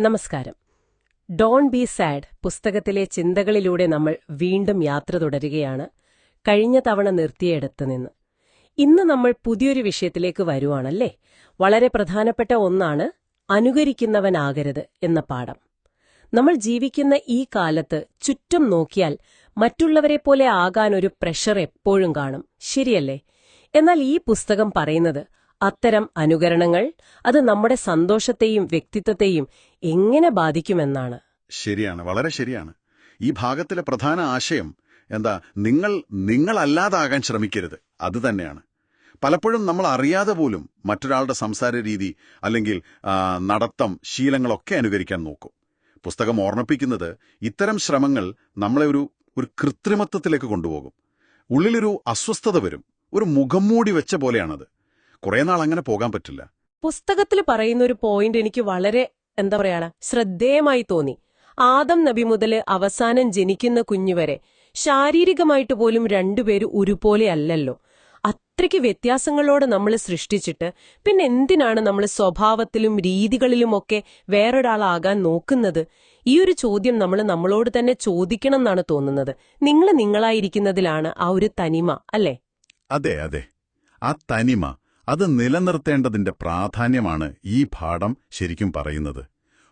നമസ്കാരം. Don B sad പുസ്തകത്തിലെ ചിന്തകളിലൂടെ നമ്മൾ വീണ്ടും യാത്ര തുടരുകയാണ്. കഴിഞ്ഞ തവണ നിർത്തിയെടുത്ത് നിന്ന്. ഇന്ന് നമ്മൾ പുതിയൊരു വിഷയത്തിലേക്ക് വരുവാണല്ലേ? വളരെ പ്രധാനപ്പെട്ട ഒന്നാണ് അനുകരിക്കുന്നവനാകരുത് എന്ന പാഠം. നമ്മൾ ജീവിക്കുന്ന ഈ കാലത്ത് ചുറ്റും നോക്കിയാൽ മറ്റുള്ളവരെ പോലെ ആകാൻ ഒരു പ്രഷർ എപ്പോഴും കാണും. ശരിയല്ലേ? എന്നാൽ ഈ പുസ്തകം പറയുന്നത് അത്തരം അനുകരണങ്ങൾ അത് നമ്മുടെ സന്തോഷത്തെയും വ്യക്തിത്വത്തെയും എങ്ങനെ ബാധിക്കുമെന്നാണ്. ശരിയാണ് വളരെ ശരിയാണ്. ഈ ഭാഗത്തിലെ പ്രധാന ആശയം എന്താ നിങ്ങൾ നിങ്ങളല്ലാതാകാൻ ശ്രമിക്കരുത് അത് തന്നെയാണ്. പലപ്പോഴും നമ്മൾ അറിയാതെ പോലും മറ്റൊരാളുടെ സംസാര രീതി അല്ലെങ്കിൽ നടത്തം ശീലങ്ങളൊക്കെ അനുകരിക്കാൻ നോക്കും. പുസ്തകം ഓർമ്മിപ്പിക്കുന്നത് ഇത്തരം ശ്രമങ്ങൾ നമ്മളെ ഒരു ഒരു കൃത്രിമത്വത്തിലേക്ക് കൊണ്ടുപോകും. ഉള്ളിലൊരു അസ്വസ്ഥത വരും ഒരു മുഖം മൂടി വെച്ച പോലെയാണത്. കുറേ നാൾ അങ്ങനെ പോകാൻ പറ്റില്ല. പുസ്തകത്തിൽ പറയുന്ന ഒരു പോയിന്റ് എനിക്ക് വളരെ എന്താ പറയാണ് ശ്രദ്ധേയമായി തോന്നി. ആദം നബി മുതൽ അവസാനം ജനിക്കുന്ന കുഞ്ഞുവരെ ശാരീരികമായിട്ട് പോലും രണ്ടുപേര് ഒരുപോലെ അല്ലല്ലോ. അത്രയ്ക്ക് വ്യത്യാസങ്ങളോട് നമ്മൾ സൃഷ്ടിച്ചിട്ട് പിന്നെ എന്തിനാണ് നമ്മൾ സ്വഭാവത്തിലും രീതികളിലുമൊക്കെ വേറൊരാളാകാൻ നോക്കുന്നത്? ഈ ഒരു ചോദ്യം നമ്മൾ നമ്മളോട് തന്നെ ചോദിക്കണം എന്നാണ് തോന്നുന്നത്. നിങ്ങൾ നിങ്ങളായിരിക്കുന്നതിലാണ് ആ ഒരു തനിമ അല്ലേ? അതെ അതെ. ആ തനിമ അത് നിലനിർത്തേണ്ടതിന്റെ പ്രാധാന്യമാണ് ഈ പാഠം ശരിക്കും പറയുന്നത്.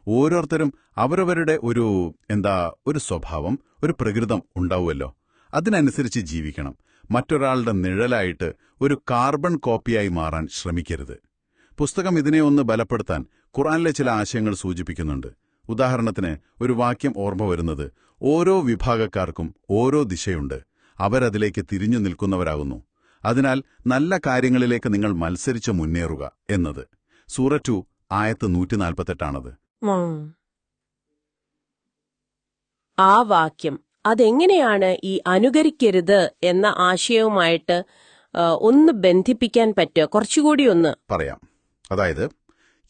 ഓരോരുത്തരും അവരവരുടെ ഒരു എന്താ ഒരു സ്വഭാവം ഒരു പ്രകൃതം ഉണ്ടാവുമല്ലോ. അതിനനുസരിച്ച് ജീവിക്കണം. മറ്റൊരാളുടെ നിഴലായിട്ട് ഒരു കാർബൺ കോപ്പിയായി മാറാൻ ശ്രമിക്കരുത്. പുസ്തകം ഇതിനെ ഒന്ന് ബലപ്പെടുത്താൻ ഖുറാനിലെ ചില ആശയങ്ങൾ സൂചിപ്പിക്കുന്നുണ്ട്. ഉദാഹരണത്തിന് ഒരു വാക്യം ഓർമ്മ വരുന്നത് ഓരോ വിഭാഗക്കാർക്കും ഓരോ ദിശയുണ്ട്. അവരതിലേക്ക് തിരിഞ്ഞു നിൽക്കുന്നവരാകുന്നു. അതിനാൽ നല്ല കാര്യങ്ങളിലേക്ക് നിങ്ങൾ മത്സരിച്ച് മുന്നേറുക എന്നത്. സൂററ്റു ആയത്ത് നൂറ്റിനാൽപ്പത്തെട്ടാണത്. നാൽപ്പത്തെട്ടാണത് ആ വാക്യം അതെങ്ങനെയാണ് ഈ അനുകരിക്കരുത് എന്ന ആശയവുമായിട്ട് ഒന്ന് ബന്ധിപ്പിക്കാൻ പറ്റുക? കുറച്ചുകൂടി ഒന്ന്. പറയാം. അതായത്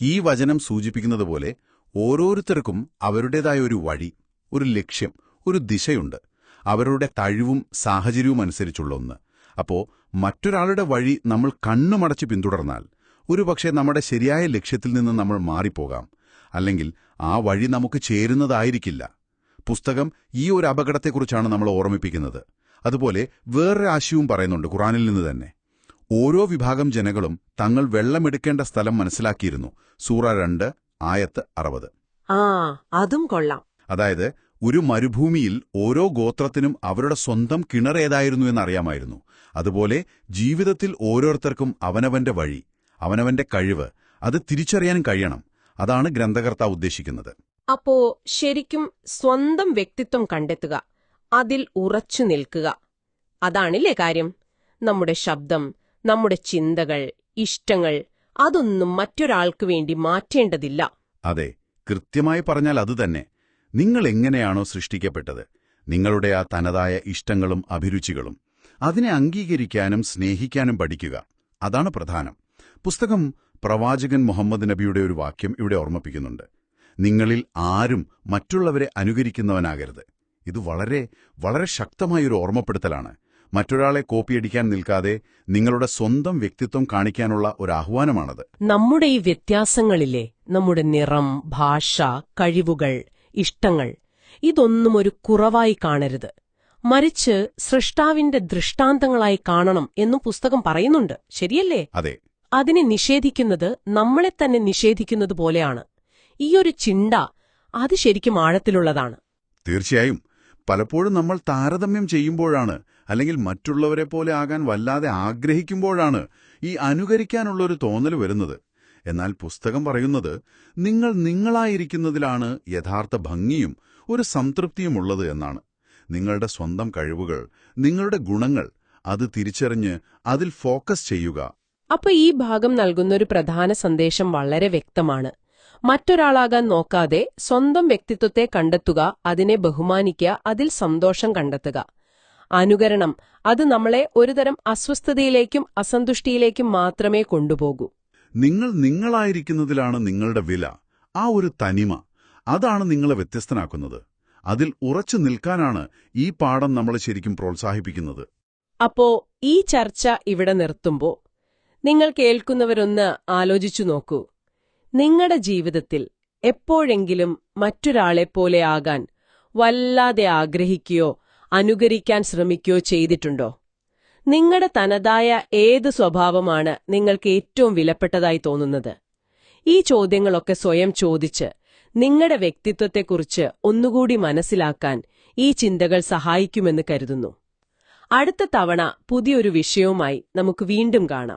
ഈ വചനം സൂചിപ്പിക്കുന്നത് പോലെ ഓരോരുത്തർക്കും അവരുടേതായ ഒരു വഴി ഒരു ലക്ഷ്യം ഒരു ദിശയുണ്ട്. അവരുടെ കഴിവും സാഹചര്യവും അനുസരിച്ചുള്ള ഒന്ന്. അപ്പോ മറ്റൊരാളുടെ വഴി നമ്മൾ കണ്ണുമടച്ച് പിന്തുടർന്നാൽ ഒരുപക്ഷെ നമ്മുടെ ശരിയായ ലക്ഷ്യത്തിൽ നിന്ന് നമ്മൾ മാറിപ്പോകാം. അല്ലെങ്കിൽ ആ വഴി നമുക്ക് ചേരുന്നതായിരിക്കില്ല. പുസ്തകം ഈ ഒരു അപകടത്തെക്കുറിച്ചാണ് നമ്മൾ ഓർമ്മിപ്പിക്കുന്നത്. അതുപോലെ വേറൊരു ആശയവും പറയുന്നുണ്ട് ഖുറാനിൽ നിന്ന് തന്നെ. ഓരോ വിഭാഗം ജനങ്ങളും തങ്ങൾ വെള്ളമെടുക്കേണ്ട സ്ഥലം മനസ്സിലാക്കിയിരുന്നു. സൂറ രണ്ട് ആയത്ത് അറുപത്. ആ അതും കൊള്ളാം. അതായത് ഒരു മരുഭൂമിയിൽ ഓരോ ഗോത്രത്തിനും അവരുടെ സ്വന്തം കിണർ ഏതായിരുന്നു എന്നറിയാമായിരുന്നു. അതുപോലെ ജീവിതത്തിൽ ഓരോരുത്തർക്കും അവനവന്റെ വഴി അവനവന്റെ കഴിവ് അത് തിരിച്ചറിയാൻ കഴിയണം. അതാണ് ഗ്രന്ഥകർത്താവ് ഉദ്ദേശിക്കുന്നത്. അപ്പോ ശരിക്കും സ്വന്തം വ്യക്തിത്വം കണ്ടെത്തുക അതിൽ ഉറച്ചു നിൽക്കുക. അതാണില്ലേ കാര്യം? നമ്മുടെ ശബ്ദം നമ്മുടെ ചിന്തകൾ ഇഷ്ടങ്ങൾ അതൊന്നും മറ്റൊരാൾക്ക് വേണ്ടി മാറ്റേണ്ടതില്ല. അതെ കൃത്യമായി പറഞ്ഞാൽ അതുതന്നെ നിങ്ങൾ എങ്ങനെയാണോ സൃഷ്ടിക്കപ്പെട്ടത് നിങ്ങളുടെ ആ തനതായ ഇഷ്ടങ്ങളും അഭിരുചികളും അതിനെ അംഗീകരിക്കാനും സ്നേഹിക്കാനും പഠിക്കുക. അതാണ് പ്രധാനം. പുസ്തകം പ്രവാചകൻ മുഹമ്മദ് നബിയുടെ ഒരു വാക്യം ഇവിടെ ഓർമ്മിപ്പിക്കുന്നുണ്ട്. നിങ്ങളിൽ ആരും മറ്റുള്ളവരെ അനുകരിക്കുന്നവനാകരുത്. ഇത് വളരെ വളരെ ശക്തമായൊരു ഓർമ്മപ്പെടുത്തലാണ്. മറ്റൊരാളെ കോപ്പിയടിക്കാൻ നിൽക്കാതെ നിങ്ങളുടെ സ്വന്തം വ്യക്തിത്വം കാണിക്കാനുള്ള ഒരു ആഹ്വാനമാണത്. നമ്മുടെ ഈ വ്യത്യാസങ്ങളിലെ നമ്മുടെ നിറം ഭാഷ കഴിവുകൾ ഇഷ്ടങ്ങൾ ഇതൊന്നും ഒരു കുറവായി കാണരുത്. മറിച്ച് സൃഷ്ടാവിന്റെ ദൃഷ്ടാന്തങ്ങളായി കാണണം എന്നും പുസ്തകം പറയുന്നുണ്ട്. ശരിയല്ലേ? അതെ. അതിനെ നിഷേധിക്കുന്നത് നമ്മളെ തന്നെ നിഷേധിക്കുന്നത് പോലെയാണ്. ഈയൊരു ചിണ്ട അത് ശരിക്കും ആഴത്തിലുള്ളതാണ്. തീർച്ചയായും. പലപ്പോഴും നമ്മൾ താരതമ്യം ചെയ്യുമ്പോഴാണ് അല്ലെങ്കിൽ മറ്റുള്ളവരെ പോലെ ആകാൻ വല്ലാതെ ആഗ്രഹിക്കുമ്പോഴാണ് ഈ അനുകരിക്കാനുള്ളൊരു തോന്നൽ വരുന്നത്. എന്നാൽ പുസ്തകം പറയുന്നത് നിങ്ങൾ നിങ്ങളായിരിക്കുന്നതിലാണ് യഥാർത്ഥ ഭംഗിയും ഒരു സംതൃപ്തിയുമുള്ളത് എന്നാണ്. നിങ്ങളുടെ സ്വന്തം കഴിവുകൾ നിങ്ങളുടെ ഗുണങ്ങൾ അത് തിരിച്ചറിഞ്ഞ് അതിൽ ഫോക്കസ് ചെയ്യുക. അപ്പൊ ഈ ഭാഗം നൽകുന്ന ഒരു പ്രധാന സന്ദേശം വളരെ വ്യക്തമാണ്. മറ്റൊരാളാകാൻ നോക്കാതെ സ്വന്തം വ്യക്തിത്വത്തെ കണ്ടെത്തുക അതിനെ ബഹുമാനിക്കുക അതിൽ സന്തോഷം കണ്ടെത്തുക. അനുകരണം അത് നമ്മളെ ഒരുതരം അസ്വസ്ഥതയിലേക്കും അസന്തുഷ്ടിയിലേക്കും മാത്രമേ കൊണ്ടുപോകൂ. നിങ്ങൾ നിങ്ങളായിരിക്കുന്നതിലാണ് നിങ്ങളുടെ വില ആ ഒരു തനിമ അതാണ് നിങ്ങളെ വ്യത്യസ്തനാക്കുന്നത്. അതിൽ ഉറച്ചു നിൽക്കാനാണ് ഈ പാഠം നമ്മളെ ശരിക്കും പ്രോത്സാഹിപ്പിക്കുന്നത്. അപ്പോ ഈ ചർച്ച ഇവിടെ നിർത്തുമ്പോൾ നിങ്ങൾ കേൾക്കുന്നവരൊന്ന് ആലോചിച്ചു നോക്കൂ. നിങ്ങളുടെ ജീവിതത്തിൽ എപ്പോഴെങ്കിലും മറ്റൊരാളെ പോലെ ആകാൻ വല്ലാതെ ആഗ്രഹിക്കുകയോ അനുകരിക്കാൻ ശ്രമിക്കുകയോ ചെയ്തിട്ടുണ്ടോ? നിങ്ങളുടെ തനതായ ഏത് സ്വഭാവമാണ് നിങ്ങൾക്ക് ഏറ്റവും വിലപ്പെട്ടതായി തോന്നുന്നത്? ഈ ചോദ്യങ്ങളൊക്കെ സ്വയം ചോദിച്ച് നിങ്ങളുടെ വ്യക്തിത്വത്തെക്കുറിച്ച് ഒന്നുകൂടി മനസ്സിലാക്കാൻ ഈ ചിന്തകൾ സഹായിക്കുമെന്ന് കരുതുന്നു. അടുത്ത തവണ പുതിയൊരു വിഷയവുമായി നമുക്ക് വീണ്ടും കാണാം.